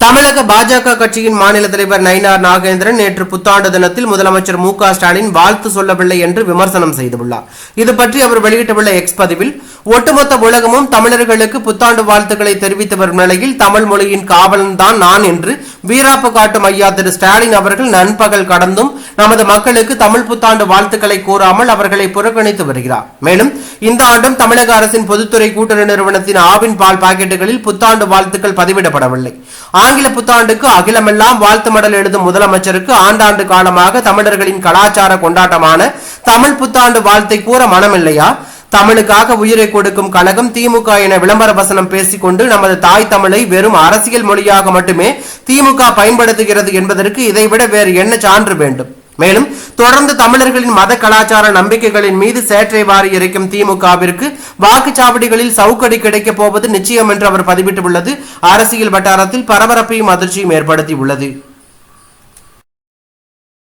தமிழக பாஜக கட்சியின் மாநில தலைவர் நயினார் நாகேந்திரன் நேற்று புத்தாண்டு தினத்தில் முதலமைச்சர் மு க ஸ்டாலின் வாழ்த்து சொல்லவில்லை என்று விமர்சனம் செய்துள்ளார். இது பற்றி அவர் வெளியிட்டுள்ள எக்ஸ் பதிவில் ஒட்டுமொத்த உலகமும் தமிழர்களுக்கு புத்தாண்டு வாழ்த்துக்களை தெரிவித்து வரும் நிலையில் தமிழ் மொழியின் காவலன் தான் நான் என்று வீராப்பு காட்டும் ஐயா திரு ஸ்டாலின் அவர்கள் நண்பகல் கடந்தும் நமது மக்களுக்கு தமிழ் புத்தாண்டு வாழ்த்துக்களை கூறாமல் அவர்களை புறக்கணித்து வருகிறார். மேலும் இந்த ஆண்டும் தமிழக அரசின் பொதுத்துறை கூட்டுறவு நிறுவனத்தின் ஆவின் பால் பாக்கெட்டுகளில் புத்தாண்டு வாழ்த்துக்கள் பதிவிடப்படவில்லை. ஆங்கில புத்தாண்டுக்கு அகிலமெல்லாம் வாழ்த்து மடல் எழுதும் முதலமைச்சருக்கு ஆண்டாண்டு காலமாக தமிழர்களின் கலாச்சார கொண்டாட்டமான தமிழ் புத்தாண்டு வாழ்த்தை கூற மனமில்லையா? தமிழுக்காக உயிரை கொடுக்கும் கழகம் திமுக என விளம்பர வசனம் பேசிக்கொண்டு நமது தாய் தமிழை வெறும் அரசியல் மொழியாக மட்டுமே திமுக பயன்படுத்துகிறது என்பதற்கு இதைவிட வேறு என்ன சான்று வேண்டும்? மேலும் தொடர்ந்து தமிழர்களின் மத கலாச்சார நம்பிக்கைகளின் மீது சேற்றை வாரி இறைக்கும் திமுகவிற்கு வாக்குச்சாவடிகளில் சவுக்கடி கிடைக்கப் போவது நிச்சயம் என்று அவர் பதிவிட்டுள்ளது. அரசியல் வட்டாரத்தில் பரபரப்பையும் அதிர்ச்சியும் ஏற்படுத்தியுள்ளது.